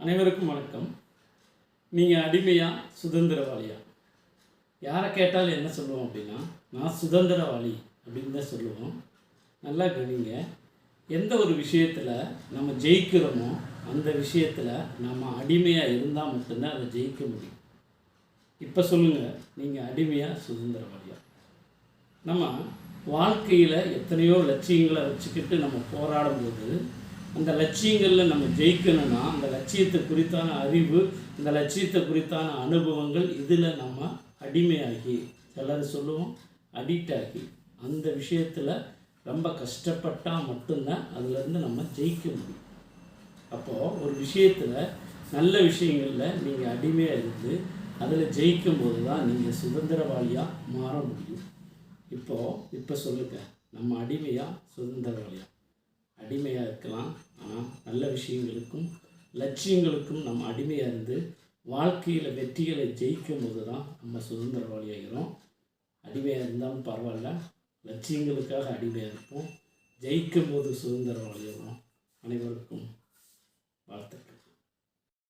அனைவருக்கும் வணக்கம். நீங்கள் அடிமையா சுதந்திரவாளியா? யாரை கேட்டாலும் என்ன சொல்லுவோம் அப்படின்னா நான் சுதந்திரவாளி அப்படின்னு தான் சொல்லுவோம். நல்லா கவனிங்க. எந்த ஒரு விஷயத்தில் நம்ம ஜெயிக்கிறோமோ அந்த விஷயத்தில் நம்ம அடிமையாக இருந்தால் மட்டும்தான் அதை ஜெயிக்க முடியும். இப்போ சொல்லுங்கள் நீங்கள் அடிமையாக சுதந்திரவாளியா? நம்ம வாழ்க்கையில் எத்தனையோ லட்சியங்களை வச்சுக்கிட்டு நம்ம போராடும்போது அந்த லட்சியங்களில் நம்ம ஜெயிக்கணும்னா அந்த லட்சியத்தை குறித்தான அறிவு அந்த லட்சியத்தை குறித்தான அனுபவங்கள் இதில் நம்ம அடிமையாகி சிலர் சொல்லுவோம் அடிக்ட் ஆகி. அந்த விஷயத்தில் ரொம்ப கஷ்டப்பட்டால் மட்டும்தான் அதுலேருந்து நம்ம ஜெயிக்க முடியும். அப்போது ஒரு விஷயத்தில் நல்ல விஷயங்களில் நீங்கள் அடிமையாக இருந்து அதில் ஜெயிக்கும் போது தான் நீங்கள் சுதந்திரவாளியாக மாற முடியும். இப்போது இப்போ சொல்லுங்கள் நம்ம அடிமையாக சுதந்திரவாளியாக அடிமையாக இருக்கலாம் நல்ல விஷயங்களுக்கும் லட்சியங்களுக்கும் நம்ம அடிமையாக இருந்து வாழ்க்கையில் வெற்றிகளை ஜெயிக்கும் போது தான் நம்ம சுதந்திரவாளியாகிறோம். அடிமையாக இருந்தாலும் பரவாயில்ல. லட்சியங்களுக்காக அடிமையாக இருப்போம். ஜெயிக்கும் போது சுதந்திரவாளியாகிறோம். அனைவருக்கும்